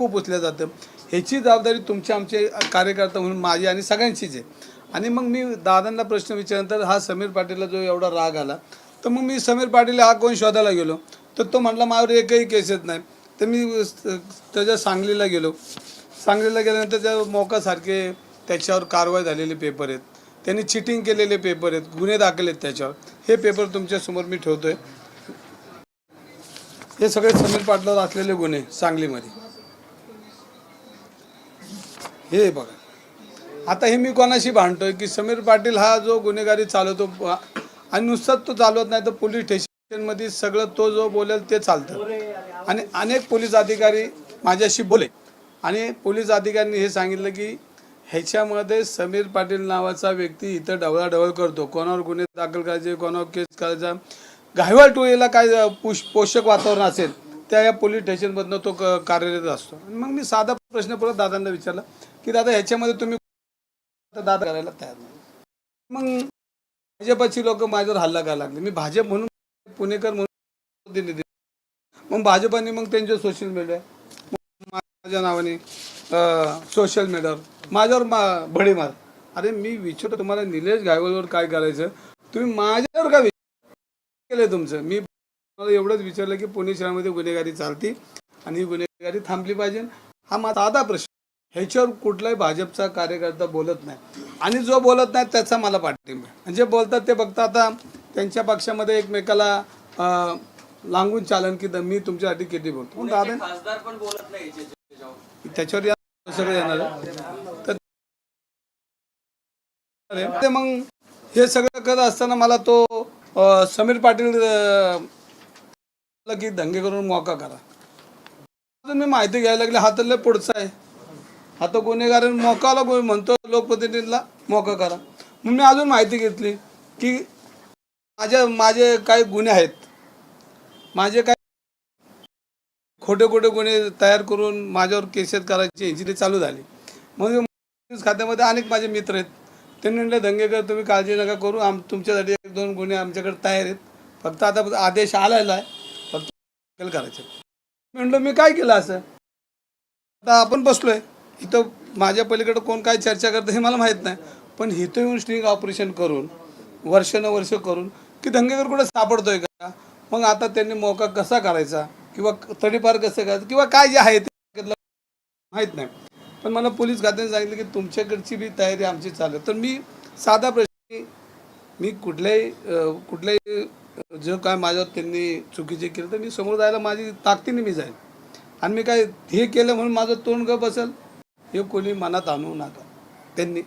खूप उचल्या जातं. ह्याची जबाबदारी तुमचे आमचे कार्यकर्ता म्हणून माझी आणि सगळ्यांचीच आहे. आणि मग मी दादांना प्रश्न विचारल्यानंतर हा समीर पाटीलला जो एवढा राग आला तर मग मी समीर पाटील हा कोण शोधायला गेलो? तर तो म्हटला माझ्यावर एकही केस येत नाही. तर मी त्याच्या सांगलीला गेलो. सांगलीला गेल्यानंतर त्या मोकासारखे त्याच्यावर कारवाई झालेले पेपर आहेत. त्यांनी चिटिंग केलेले पेपर आहेत गुन्हे दाखल आहेत त्याच्यावर. हे पेपर तुमच्यासमोर मी ठेवतो आहे हे सगळे समीर पाटलावर असलेले गुन्हे सांगलीमध्ये. हे बघा. आता हे मी कोणाशी भांडतोय की समीर पाटील हा जो गुन्हेगारी चालवतो आणि नुसताच तो चालवत नाही तर पोलीस स्टेशनमध्ये सगळं तो जो बोलेल ते चालतं. आणि अनेक पोलीस अधिकारी माझ्याशी बोले. आणि पोलीस अधिकाऱ्यांनी हे सांगितलं की ह्याच्यामध्ये समीर पाटील नावाचा व्यक्ती इथं ढवळाढवळ करतो. कोणावर गुन्हे दाखल करायचे कोणावर केस करायचा. घायवाळ टोळीला काय पुष पोषक वातावरण असेल त्या या पोलीस स्टेशनमधनं तो कार्यरत असतो. आणि मग मी साधा प्रश्न परत दादांना विचारला की दादा ह्याच्यामध्ये तुम्ही दादा करायला तयार नाही. मग भाजपाची लोक माझ्यावर हल्ला करायला लागले. मी भाजप म्हणून पुणेकर म्हणून दिले मग भाजपाने मग त्यांच्या सोशल मीडिया माझ्या नावाने सोशल मीडियावर माझ्यावर मा भडे मार. अरे मी विचारतो तुम्हाला निलेश गायवलवर काय करायचं? तुम्ही माझ्यावर काय केलं तुमचं? मी मला एवढंच विचारलं की पुणे शहरामध्ये गुन्हेगारी चालती आणि ही गुन्हेगारी थांबली पाहिजे. हा माझा साधा प्रश्न. ह्याच्यावर कुठलाही भाजपचा कार्यकर्ता बोलत नाही आणि जो बोलत नाही त्याचा मला पाठिंबा आहे. आणि जे बोलतात ते फक्त आता त्यांच्या पक्षामध्ये एकमेकाला लागून चालन की मी तुमच्यासाठी किती बोलतो याच्यावर. त्याच्यावर या- सगळं येणार. तर ते मग हे सगळं करत असताना मला तो समीर पाटील की दंगे करून मोका करा मी माहिती घ्यायला लागले हा तर पुढचा आहे आता गुन्हेगार मोकाला कोणी म्हणतो लोकप्रतिनिधीला मोका करा. मग मी अजून माहिती घेतली की माझ्या माझे काही गुन्हे आहेत. माझे काय खोटे खोटे गुन्हे तयार करून माझ्यावर केसेस करायची यांची चालू झाली. मग खात्यामध्ये अनेक माझे मित्र आहेत. त्यांनी म्हणले दंगेकर तुम्ही काळजी नका करू. आम तुमच्यासाठी एक दोन गुन्हे आमच्याकडे तयार आहेत. फक्त आता आदेश आलेला आहे. फक्त करायचं करायचे मी म्हणलं मी काय केलं असं? आता आपण बसलोय. इथं माझ्या पलीकडं कोण काय चर्चा करतं हे मला माहीत नाही. पण इथं येऊन स्टिंग ऑपरेशन करून वर्ष न वर्ष करून की दंगेकर कुठं सापडतोय का? मग आता त्यांनी मोका कसा करायचा? किंवा तडीपार कसं करायचं? किंवा काय जे आहे ते माहीत नाही. पण मला पोलीस खात्याने सांगितलं की तुमच्याकडची बी तयारी आमची चालू तर मी साधा प्रश्न मी कुठल्याही कुठल्याही जो काय माझ्यावर त्यांनी चुकीचे केलं तर मी समोर जायला माझी ताकदीने मी जाईल आणि मी काय हे केलं म्हणून माझं तोंड ग बसेल हे कोणी मनात आणू नका. त्यांनी